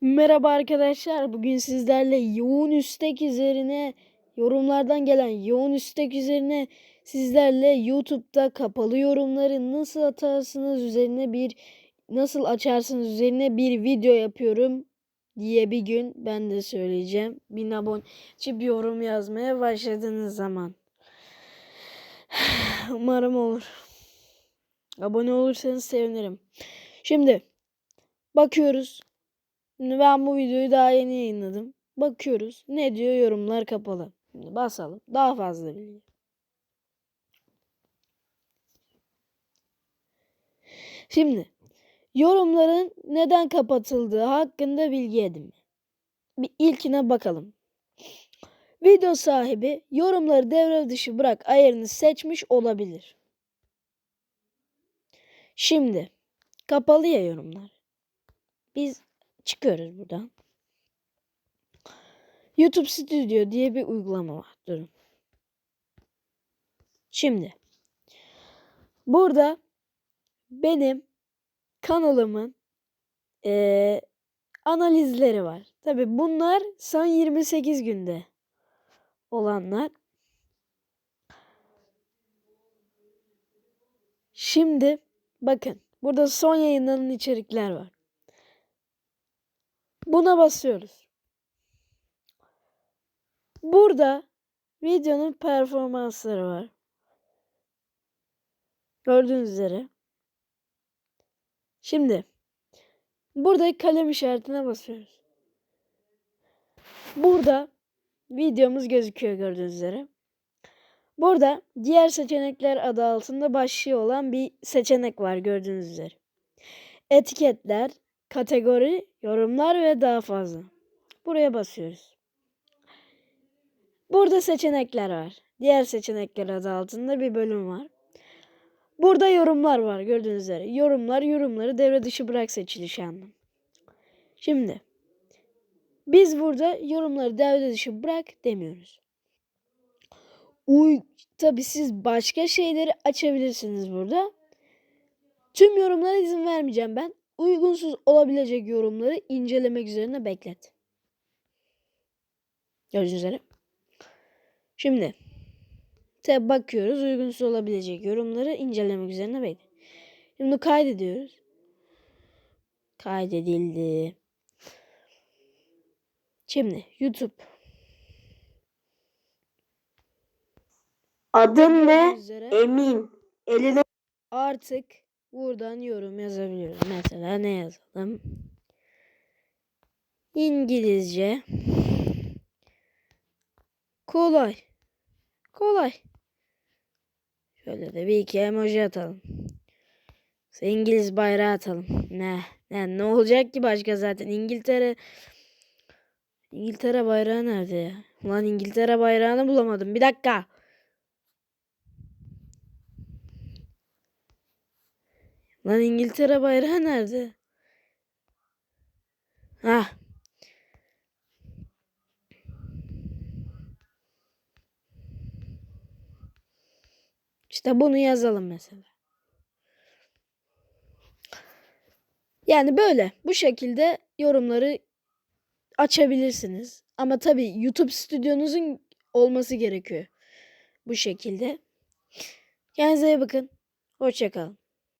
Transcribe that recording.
Merhaba arkadaşlar. Bugün sizlerle yoğun istek üzerine yorumlardan gelen yoğun istek üzerine sizlerle YouTube'da kapalı yorumları nasıl atarsınız üzerine bir nasıl açarsınız üzerine bir video yapıyorum diye bir gün ben de söyleyeceğim. Bin abone bir yorum yazmaya başladığınız zaman. Umarım olur. Abone olursanız sevinirim. Şimdi bakıyoruz. Ben bu videoyu daha yeni yayınladım. Bakıyoruz. Ne diyor yorumlar kapalı. Şimdi basalım. Daha fazla bilgi. Şimdi yorumların neden kapatıldığı hakkında bilgi edinme. Bir ilkine bakalım. Video sahibi yorumları devre dışı bırak ayarını seçmiş olabilir. Şimdi kapalı ya yorumlar. Biz çıkıyoruz buradan. YouTube Studio diye bir uygulama var. Durun. Şimdi burada benim kanalımın eee, analizleri var. Tabi bunlar son 28 günde olanlar. Şimdi bakın burada son yayınlanan içerikler var. Buna basıyoruz. Burada videonun performansları var. Gördüğünüz üzere. Şimdi burada kalem işaretine basıyoruz. Burada videomuz gözüküyor gördüğünüz üzere. Burada diğer seçenekler adı altında başlığı olan bir seçenek var gördüğünüz üzere. Etiketler, kategori, yorumlar ve daha fazla. Buraya basıyoruz. Burada seçenekler var. Diğer seçenekler adı altında bir bölüm var. Burada yorumlar var gördüğünüz üzere. Yorumlar yorumları devre dışı bırak seçilişi anlam. Şimdi biz burada yorumları devre dışı bırak demiyoruz. Uy tabi siz başka şeyleri açabilirsiniz burada. Tüm yorumlara izin vermeyeceğim ben. Uygunsuz olabilecek yorumları incelemek üzerine beklet. Gördüğünüz üzere. Şimdi tabi bakıyoruz uygunsuz olabilecek yorumları incelemek üzerine beklet. Şimdi kaydediyoruz. Kaydedildi. Şimdi YouTube. Adın ne? Üzere Emin. Eline artık buradan yorum yazabiliyoruz. Mesela ne yazalım? İngilizce. Kolay. Kolay. Şöyle de bir iki emoji atalım. İngiliz bayrağı atalım. Ne? Ne, ne olacak ki başka zaten? İngiltere İngiltere bayrağı nerede ya? Ulan İngiltere bayrağını bulamadım. Bir dakika. Lan İngiltere bayrağı nerede? Ha. İşte bunu yazalım mesela. Yani böyle bu şekilde yorumları açabilirsiniz. Ama tabii YouTube stüdyonuzun olması gerekiyor. Bu şekilde. Kendinize iyi bakın. Hoşçakalın.